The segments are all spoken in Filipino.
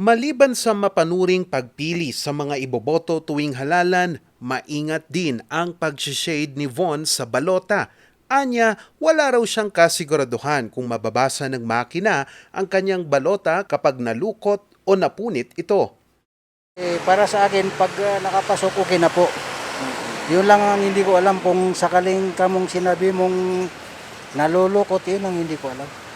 Maliban sa mapanuring pagpili sa mga iboboto tuwing halalan, maingat din ang pag-shade ni Von sa balota. Anya, wala raw siyang kasiguraduhan kung mababasa ng makina ang kanyang balota kapag nalukot o napunit ito. Eh, para sa akin, pag ah, nakapasok, okay na po. Yun lang ang hindi ko alam kung sakaling kamong sinabi mong nalulukot, yun ang hindi ko alam.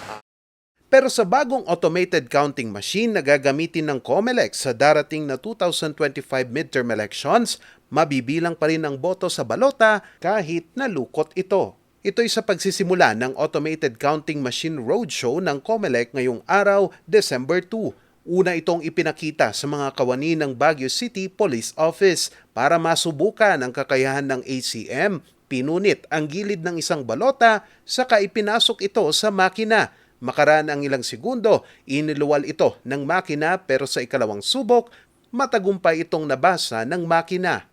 Pero sa bagong automated counting machine na gagamitin ng COMELEC sa darating na 2025 midterm elections, mabibilang pa rin ang boto sa balota kahit nalukot ito. Ito'y sa pagsisimula ng Automated Counting Machine Roadshow ng COMELEC ngayong araw, December 2. Una itong ipinakita sa mga kawani ng Baguio City Police Office para masubukan ang kakayahan ng ACM. Pinunit ang gilid ng isang balota saka ipinasok ito sa makina. Makaraan ang ilang segundo, iniluwal ito ng makina pero sa ikalawang subok, matagumpay itong nabasa ng makina.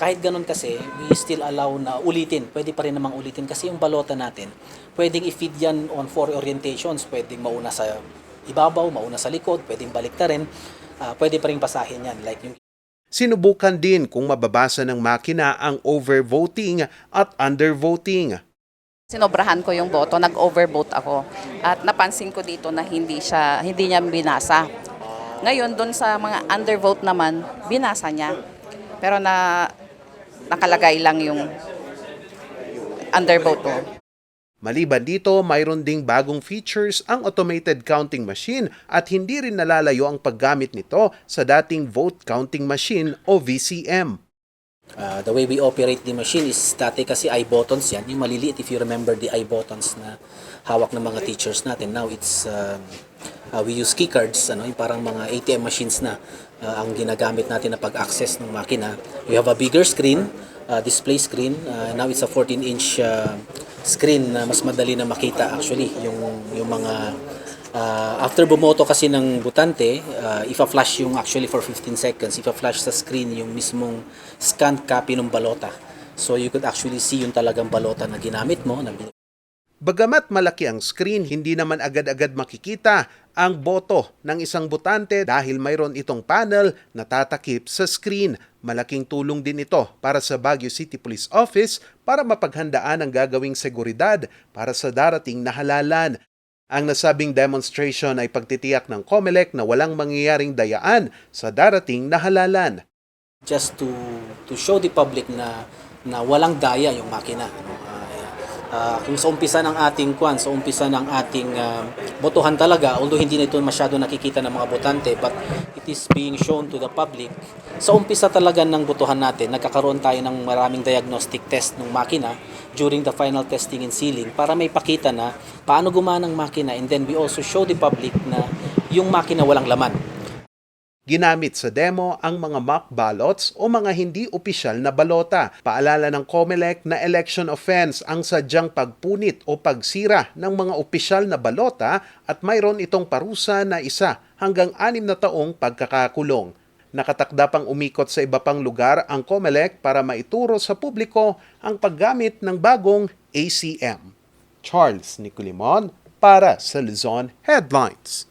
Kahit ganun kasi, we still allow na ulitin. Pwede pa rin namang ulitin kasi yung balota natin, pwedeng i-feed yan on four orientations. Pwedeng mauna sa ibabaw, mauna sa likod, pwedeng baliktarin. Uh, pwede pa rin pasahin yan. Like yung Sinubukan din kung mababasa ng makina ang overvoting at undervoting. Sinobrahan ko yung boto, nag-overvote ako. At napansin ko dito na hindi siya hindi niya binasa. Ngayon doon sa mga undervote naman, binasa niya. Pero na nakalagay lang yung undervote ko. Maliban dito, mayroon ding bagong features ang automated counting machine at hindi rin nalalayo ang paggamit nito sa dating vote counting machine o VCM. Uh, the way we operate the machine is dati kasi I buttons yan. Yung maliliit if you remember the I buttons na hawak ng mga teachers natin. Now it's um, uh, we use key cards, ano, yung parang mga ATM machines na uh, ang ginagamit natin na pag-access ng makina. We have a bigger screen, uh, display screen. Uh, now it's a 14-inch uh, screen na mas madali na makita actually yung yung mga uh, after bumoto kasi ng butante, uh, ifa-flash yung actually for 15 seconds, ifa-flash sa screen yung mismong scanned copy ng balota. So you could actually see yung talagang balota na ginamit mo, na Bagamat malaki ang screen, hindi naman agad-agad makikita ang boto ng isang botante dahil mayroon itong panel na tatakip sa screen. Malaking tulong din ito para sa Baguio City Police Office para mapaghandaan ang gagawing seguridad para sa darating na halalan. Ang nasabing demonstration ay pagtitiyak ng COMELEC na walang mangyayaring dayaan sa darating na halalan. just to to show the public na na walang daya yung makina. Uh, yung sa umpisa ng ating kwan, sa umpisa ng ating uh, botohan talaga, although hindi na ito masyado nakikita ng mga botante, but it is being shown to the public. Sa umpisa talaga ng botohan natin, nagkakaroon tayo ng maraming diagnostic test ng makina during the final testing and sealing para may pakita na paano gumana ang makina and then we also show the public na yung makina walang laman. Ginamit sa demo ang mga mock ballots o mga hindi opisyal na balota. Paalala ng COMELEC na election offense ang sadyang pagpunit o pagsira ng mga opisyal na balota at mayroon itong parusa na isa hanggang anim na taong pagkakakulong. Nakatakda pang umikot sa iba pang lugar ang COMELEC para maituro sa publiko ang paggamit ng bagong ACM. Charles Nicolimon para sa Luzon Headlines.